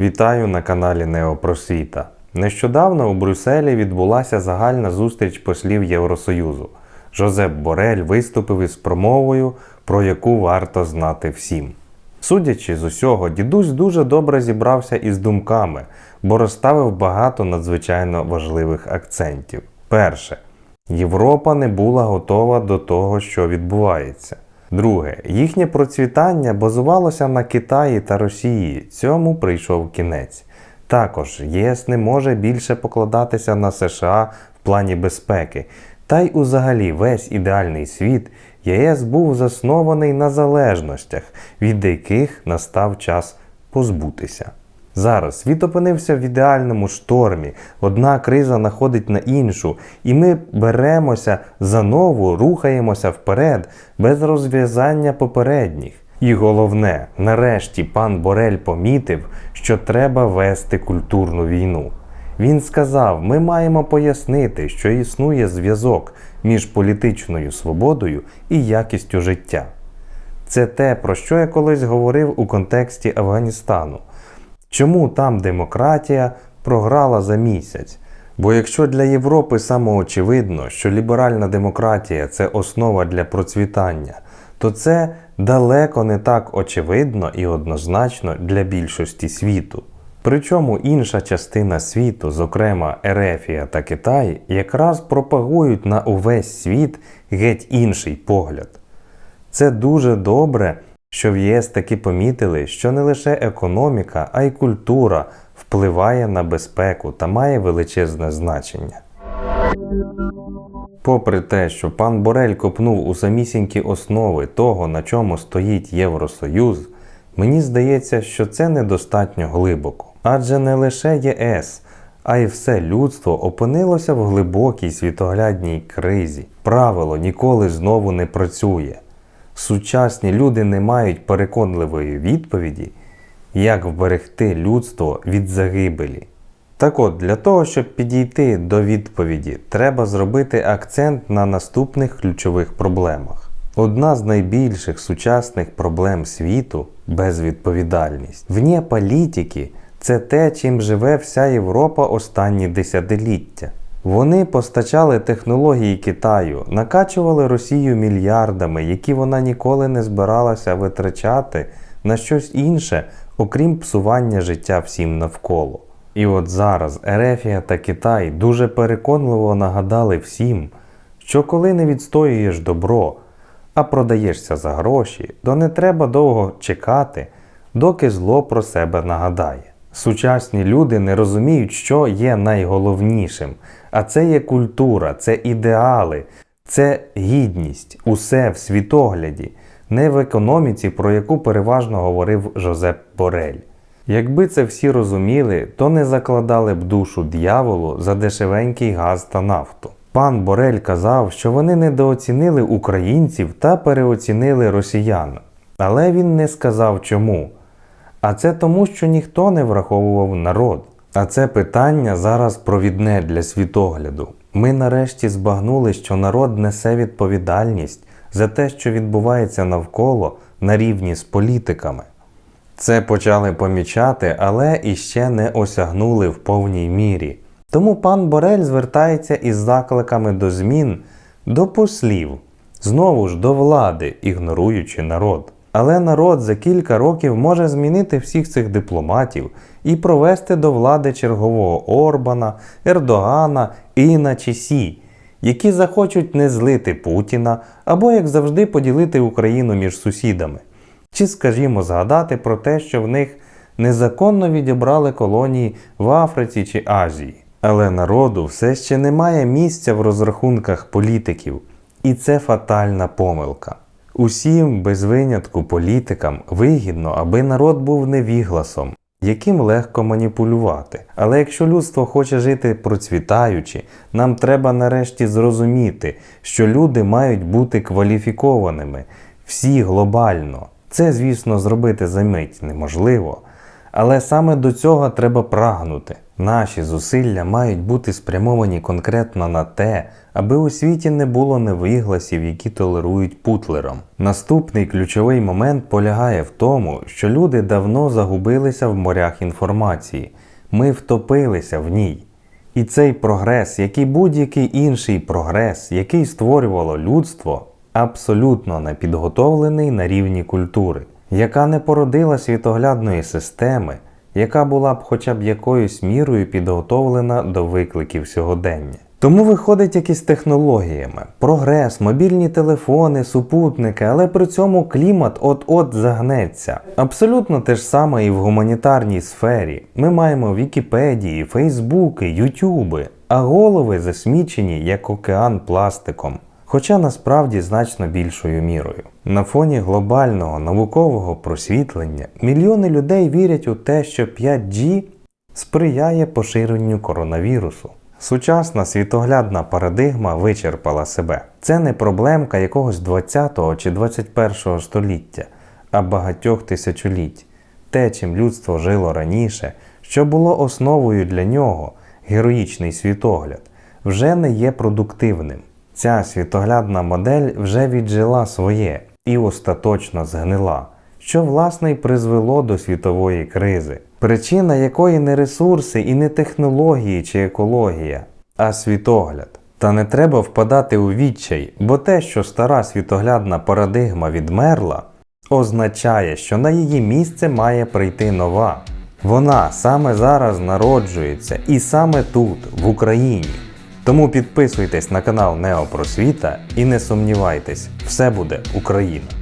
Вітаю на каналі Неопросвіта. Нещодавно у Брюсселі відбулася загальна зустріч послів Євросоюзу. Жозеп Борель виступив із промовою, про яку варто знати всім. Судячи з усього, дідусь дуже добре зібрався із думками, бо розставив багато надзвичайно важливих акцентів. Перше. Європа не була готова до того, що відбувається. Друге, їхнє процвітання базувалося на Китаї та Росії. Цьому прийшов кінець. Також ЄС не може більше покладатися на США в плані безпеки. Та й узагалі весь ідеальний світ ЄС був заснований на залежностях, від яких настав час позбутися. Зараз світ опинився в ідеальному штормі, одна криза находить на іншу, і ми беремося за нову, рухаємося вперед без розв'язання попередніх. І головне, нарешті пан Борель помітив, що треба вести культурну війну. Він сказав: ми маємо пояснити, що існує зв'язок між політичною свободою і якістю життя. Це те, про що я колись говорив у контексті Афганістану. Чому там демократія програла за місяць? Бо якщо для Європи самоочевидно, що ліберальна демократія це основа для процвітання, то це далеко не так очевидно і однозначно для більшості світу. Причому інша частина світу, зокрема Ерефія та Китай, якраз пропагують на увесь світ геть інший погляд. Це дуже добре, що в ЄС таки помітили, що не лише економіка, а й культура впливає на безпеку та має величезне значення. Попри те, що пан Борель копнув у самісінькі основи того, на чому стоїть Євросоюз, мені здається, що це недостатньо глибоко. Адже не лише ЄС, а й все людство опинилося в глибокій світоглядній кризі. Правило ніколи знову не працює. Сучасні люди не мають переконливої відповіді, як вберегти людство від загибелі. Так от, для того, щоб підійти до відповіді, треба зробити акцент на наступних ключових проблемах. Одна з найбільших сучасних проблем світу безвідповідальність. Вне політики це те, чим живе вся Європа останні десятиліття. Вони постачали технології Китаю, накачували Росію мільярдами, які вона ніколи не збиралася витрачати на щось інше, окрім псування життя всім навколо. І от зараз Ерефія та Китай дуже переконливо нагадали всім, що коли не відстоюєш добро, а продаєшся за гроші, то не треба довго чекати, доки зло про себе нагадає. Сучасні люди не розуміють, що є найголовнішим, а це є культура, це ідеали, це гідність, усе в світогляді, не в економіці, про яку переважно говорив Жозеп Борель. Якби це всі розуміли, то не закладали б душу дьяволу за дешевенький газ та нафту. Пан Борель казав, що вони недооцінили українців та переоцінили росіян. Але він не сказав чому. А це тому, що ніхто не враховував народ. А це питання зараз провідне для світогляду. Ми нарешті збагнули, що народ несе відповідальність за те, що відбувається навколо на рівні з політиками. Це почали помічати, але іще не осягнули в повній мірі. Тому пан Борель звертається із закликами до змін до послів, знову ж до влади, ігноруючи народ. Але народ за кілька років може змінити всіх цих дипломатів і провести до влади чергового Орбана, Ердогана, Іна чи Сі, які захочуть не злити Путіна або, як завжди, поділити Україну між сусідами. Чи, скажімо, згадати про те, що в них незаконно відібрали колонії в Африці чи Азії. Але народу все ще немає місця в розрахунках політиків, і це фатальна помилка. Усім, без винятку політикам, вигідно, аби народ був невігласом, яким легко маніпулювати. Але якщо людство хоче жити процвітаючи, нам треба нарешті зрозуміти, що люди мають бути кваліфікованими, всі глобально. Це, звісно, зробити за мить неможливо. Але саме до цього треба прагнути. Наші зусилля мають бути спрямовані конкретно на те, аби у світі не було невигласів, які толерують путлером. Наступний ключовий момент полягає в тому, що люди давно загубилися в морях інформації. Ми втопилися в ній. І цей прогрес, як і будь-який інший прогрес, який створювало людство, абсолютно не підготовлений на рівні культури, яка не породила світоглядної системи, яка була б хоча б якоюсь мірою підготовлена до викликів сьогодення. Тому виходить якісь технологіями, прогрес, мобільні телефони, супутники, але при цьому клімат от-от загнеться. Абсолютно те ж саме і в гуманітарній сфері. Ми маємо Вікіпедії, Фейсбуки, Ютюби, а голови засмічені як океан пластиком. Хоча насправді значно більшою мірою. На фоні глобального наукового просвітлення мільйони людей вірять у те, що 5G сприяє поширенню коронавірусу. Сучасна світоглядна парадигма вичерпала себе. Це не проблемка якогось 20-го чи 21-го століття, а багатьох тисячоліть. Те, чим людство жило раніше, що було основою для нього, героїчний світогляд, вже не є продуктивним. Ця світоглядна модель вже віджила своє і остаточно згнила, що власне й призвело до світової кризи, причина якої не ресурси і не технології чи екологія, а світогляд. Та не треба впадати у відчай, бо те, що стара світоглядна парадигма відмерла, означає, що на її місце має прийти нова. Вона саме зараз народжується і саме тут, в Україні. Тому підписуйтесь на канал Неопросвіта і не сумнівайтесь, все буде Україна!